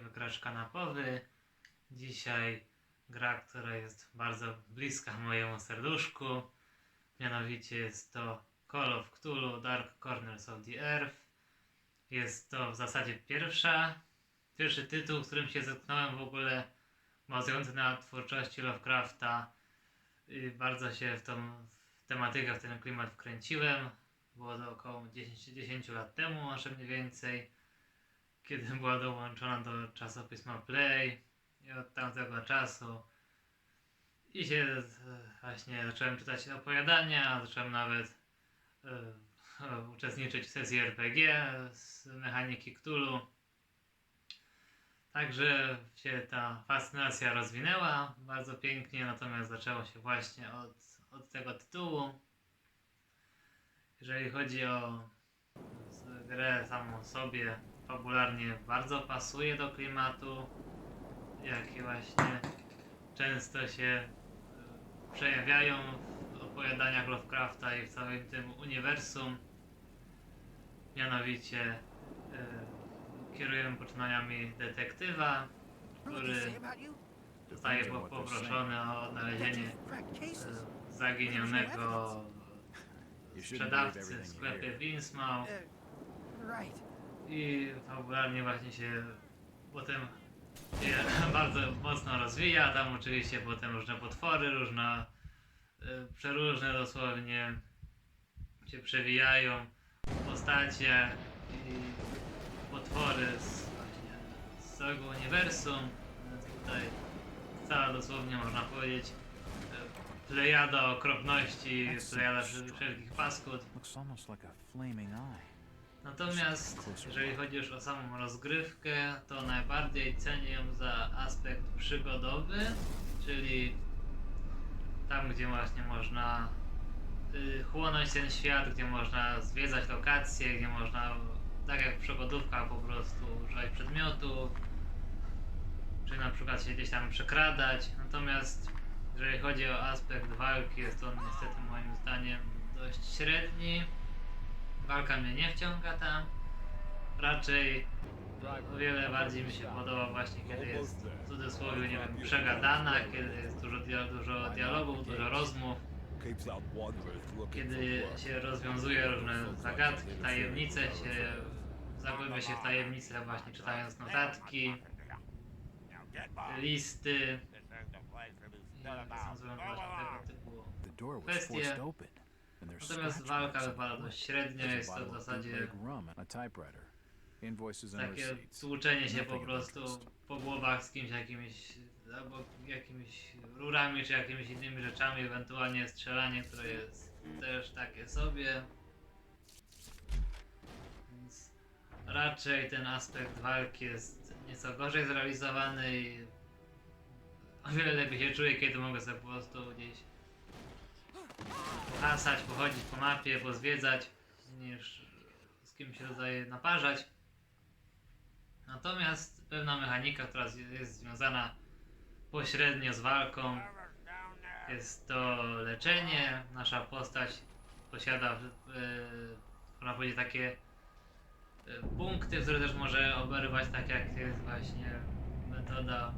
Śniadaniowy gracz kanapowy. Dzisiaj gra, która jest bardzo bliska mojemu serduszku. Mianowicie jest to Call of Cthulhu Dark Corners of the Earth. Jest to w zasadzie pierwsza, pierwszy tytuł, z którym się zetknąłem w ogóle bazujący na twórczości Lovecrafta. I bardzo się w tą w tematykę, w ten klimat wkręciłem. Było to około 10, 10 lat temu, może mniej więcej, kiedy była dołączona do czasopisma Play. I od tamtego czasu i się e, właśnie zacząłem czytać opowiadania, zacząłem nawet e, uczestniczyć w sesji RPG z mechaniki Cthulhu. Także się ta fascynacja rozwinęła bardzo pięknie, natomiast zaczęło się właśnie od, od tego tytułu. Jeżeli chodzi o grę samą sobie, fabularnie bardzo pasuje do klimatu, jakie właśnie często się e, przejawiają w opowiadaniach Lovecrafta i w całym tym uniwersum. Mianowicie e, kierujemy poczynaniami detektywa, który zostaje po- poproszony o odnalezienie e, zaginionego sprzedawcy w sklepie Winsmouth. I fabularnie właśnie się potem się bardzo mocno rozwija. Tam oczywiście potem różne potwory, różne y, przeróżne dosłownie się przewijają postacie i potwory z, właśnie, z całego uniwersum. Więc tutaj cała dosłownie można powiedzieć y, plejada okropności, plejada wszel- wszelkich paskud. Looks almost like a flaming eye. Natomiast jeżeli chodzi już o samą rozgrywkę, to najbardziej cenię ją za aspekt przygodowy, czyli tam, gdzie właśnie można y, chłonąć ten świat, gdzie można zwiedzać lokacje, gdzie można, tak jak w przygodówkach, po prostu używać przedmiotów, czy na przykład się gdzieś tam przekradać. Natomiast jeżeli chodzi o aspekt walki, jest to niestety moim zdaniem dość średni. Walka mnie nie wciąga tam. Raczej o wiele bardziej mi się podoba właśnie kiedy jest w cudzysłowie, nie wiem, przegadana, kiedy jest dużo, dużo dialogów, dużo rozmów, kiedy się rozwiązuje różne zagadki, tajemnice, się zagłębia się w tajemnice właśnie czytając notatki, listy sądzę właśnie tego typu Kwestie. Natomiast walka wypada on the dość door. średnio, There's a jest to w zasadzie takie tłuczenie się po prostu po głowach z kimś jakimiś albo jakimiś rurami czy jakimiś innymi rzeczami, ewentualnie strzelanie, które jest też takie sobie. Więc raczej ten aspekt walki jest nieco gorzej zrealizowany i o wiele lepiej się czuję, kiedy mogę sobie po prostu gdzieś hasać, pochodzić po mapie, pozwiedzać, niż z kimś się rodzaj naparzać. Natomiast pewna mechanika, która jest związana pośrednio z walką, jest to leczenie. Nasza postać posiada, można powiedzieć, takie e, punkty, które też może oberwać, tak jak jest właśnie metoda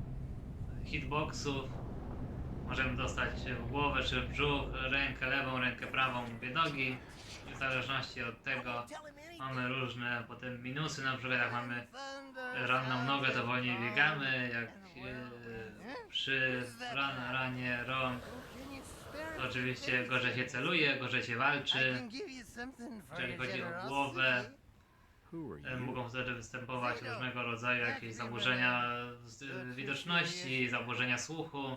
hitboxów. Możemy dostać w głowę czy w brzuch, rękę lewą, rękę prawą, obie nogi. W zależności od tego mamy różne potem minusy, na przykład jak mamy ranną nogę, to wolniej biegamy, jak e, przy ran, ranie rąk, to oczywiście gorzej się celuje, gorzej się walczy. Jeżeli chodzi o głowę, mogą wtedy występować różnego rodzaju jakieś zaburzenia widoczności, zaburzenia słuchu,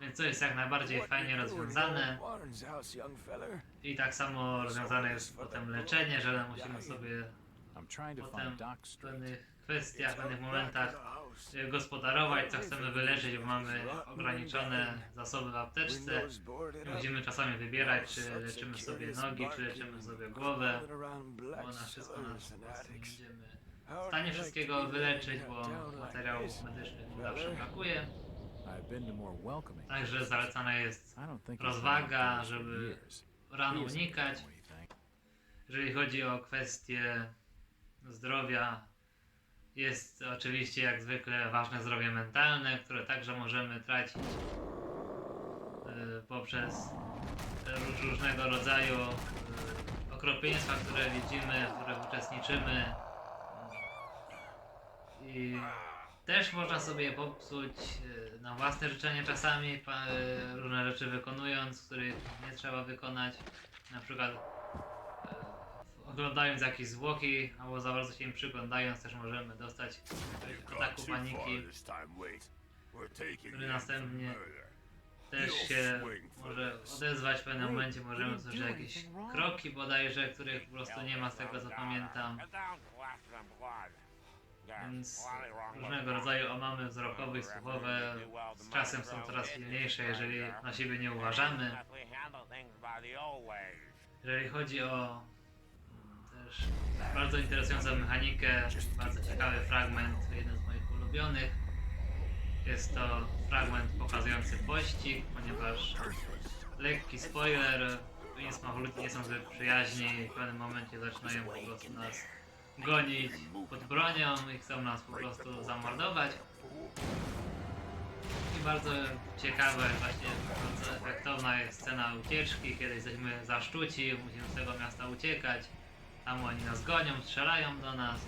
więc to jest jak najbardziej fajnie rozwiązane. I tak samo rozwiązane jest potem leczenie, że musimy sobie potem w pewnych kwestiach, w pewnych momentach e, gospodarować, co chcemy wyleczyć, bo mamy ograniczone zasoby w apteczce. Musimy czasami wybierać, czy leczymy sobie nogi, czy leczymy sobie głowę, bo na wszystko nas będziemy w stanie wszystkiego wyleczyć, bo materiałów medycznych zawsze brakuje. Także zalecana jest rozwaga, żeby ran unikać. Jeżeli chodzi o kwestie zdrowia Jest oczywiście jak zwykle ważne zdrowie mentalne, które także możemy tracić y, poprzez róż- różnego rodzaju y, okropieństwa, które widzimy, w których uczestniczymy. I też można sobie popsuć y, na własne życzenie czasami, różne rzeczy wykonując, których nie trzeba wykonać. Na przykład oglądając jakieś zwłoki, albo za bardzo się im przyglądając, też możemy dostać ataku paniki, który następnie też się może odezwać w pewnym momencie, możemy usłyszeć jakieś kroki bodajże, których po prostu nie ma z tego co pamiętam. Więc różnego rodzaju omamy wzrokowe i słuchowe z czasem są coraz silniejsze, jeżeli na siebie nie uważamy. Jeżeli chodzi o też bardzo interesującą mechanikę, bardzo ciekawy fragment, jeden z moich ulubionych. Jest to fragment pokazujący pościg, ponieważ lekki spoiler, Vince Mahluti nie są zbyt przyjaźni i w pewnym momencie zaczynają po prostu nas gonić pod bronią i chcą nas po prostu zamordować. I bardzo ciekawe, właśnie bardzo efektowna jest scena ucieczki, kiedy jesteśmy zaszczuci, musimy z tego miasta uciekać. Tam oni nas gonią, strzelają do nas.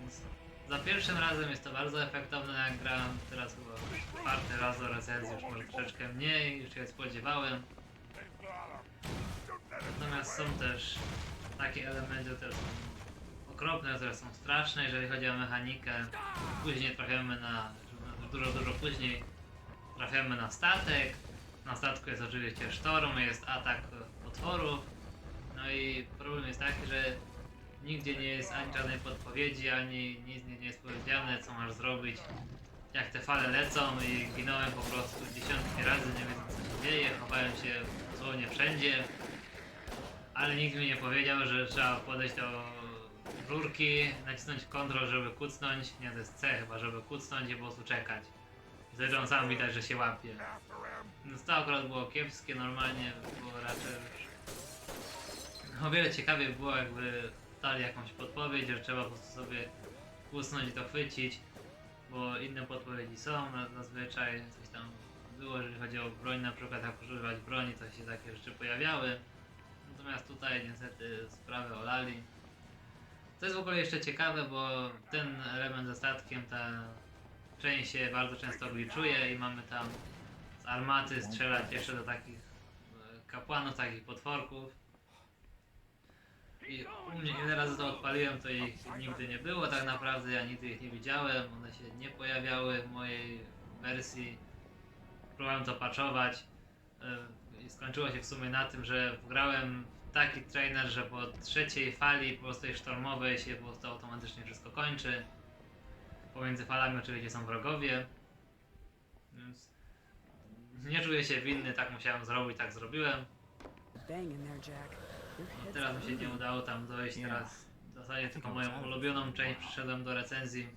Więc za pierwszym razem jest to bardzo efektowne jak gram, teraz chyba już czwarty raz do recenzji, już może troszeczkę mniej niż się spodziewałem. Natomiast są też takie elementy, które są okropne, które są straszne, jeżeli chodzi o mechanikę. Później trafiamy na, dużo, dużo później trafiamy na statek. Na statku jest oczywiście sztorm, jest atak potworów. No i problem jest taki, że nigdzie nie jest ani żadnej podpowiedzi, ani nic nie jest powiedziane, co masz zrobić. Jak te fale lecą i ginąłem po prostu dziesiątki razy, nie wiem co się dzieje, chowałem się dosłownie wszędzie. Ale nikt mi nie powiedział, że trzeba podejść do rurki, nacisnąć kontrol, żeby kucnąć. Nie, to jest C chyba, żeby kucnąć i po prostu czekać. Zresztą sam widać, że się łapie. Więc to akurat było kiepskie, normalnie było raczej. O wiele ciekawiej było, jakby dali jakąś podpowiedź, że trzeba po prostu sobie kucnąć i to chwycić, bo inne podpowiedzi są na- zazwyczaj, coś tam było, jeżeli chodzi o broń, na przykład jak używać broni, to się takie rzeczy pojawiały. Natomiast tutaj niestety sprawę olali. To jest w ogóle jeszcze ciekawe, bo ten element ze statkiem, ta część się bardzo często gliczuje i mamy tam z armaty strzelać jeszcze do takich e, kapłanów, takich potworków. I u mnie ile razy to odpaliłem, to ich nigdy nie było tak naprawdę, ja nigdy ich nie widziałem, one się nie pojawiały w mojej wersji. Próbowałem to patchować e, i skończyło się w sumie na tym, że wgrałem taki trainer, że po trzeciej fali po prostu sztormowej się po prostu automatycznie wszystko kończy. Pomiędzy falami oczywiście są wrogowie. Więc nie czuję się winny, tak musiałem zrobić, tak zrobiłem. Bang in there, Jack. No, teraz mi się nie udało tam dojść, teraz w zasadzie tylko moją ulubioną część przyszedłem do recenzji,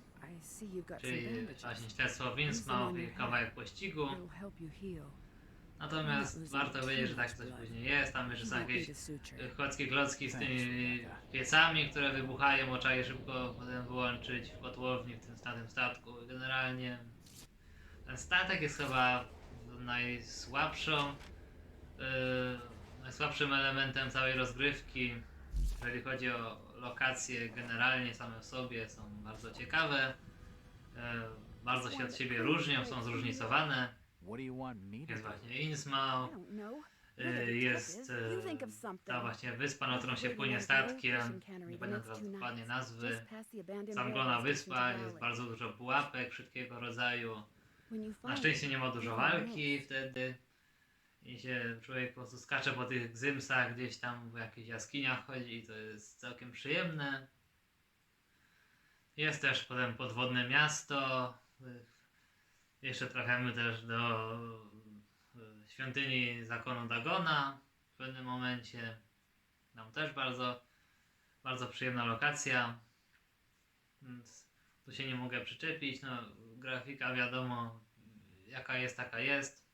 czyli właśnie śledztwo Winsmouth i kawałek pościgu. Natomiast warto wiedzieć, że tak coś później jest, tam jeszcze są jakieś e, chłockie klocki z tymi piecami, które wybuchają, trzeba je szybko potem wyłączyć w kotłowni w tym, na tym statku. Generalnie ten statek jest chyba najsłabszą, yy, najsłabszym elementem całej rozgrywki, jeżeli chodzi o lokacje generalnie same w sobie są bardzo ciekawe, yy, bardzo się od siebie różnią, są zróżnicowane. Jest właśnie Innsmouth, y, jest something. ta właśnie wyspa, na którą się płynie statkiem, nie pamiętam teraz dokładnie nazwy. Zamglona wyspa, jest bardzo dużo pułapek wszelkiego rodzaju. Na szczęście nie ma dużo walki wtedy. I się człowiek po prostu skacze po tych gzymsach, gdzieś tam w jakichś jaskiniach chodzi i to jest całkiem przyjemne. Jest też potem podwodne miasto. Jeszcze trafiamy też do e, świątyni zakonu Dagona w pewnym momencie. Tam też bardzo, bardzo przyjemna lokacja. Więc tu się nie mogę przyczepić. No, grafika wiadomo, jaka jest, taka jest.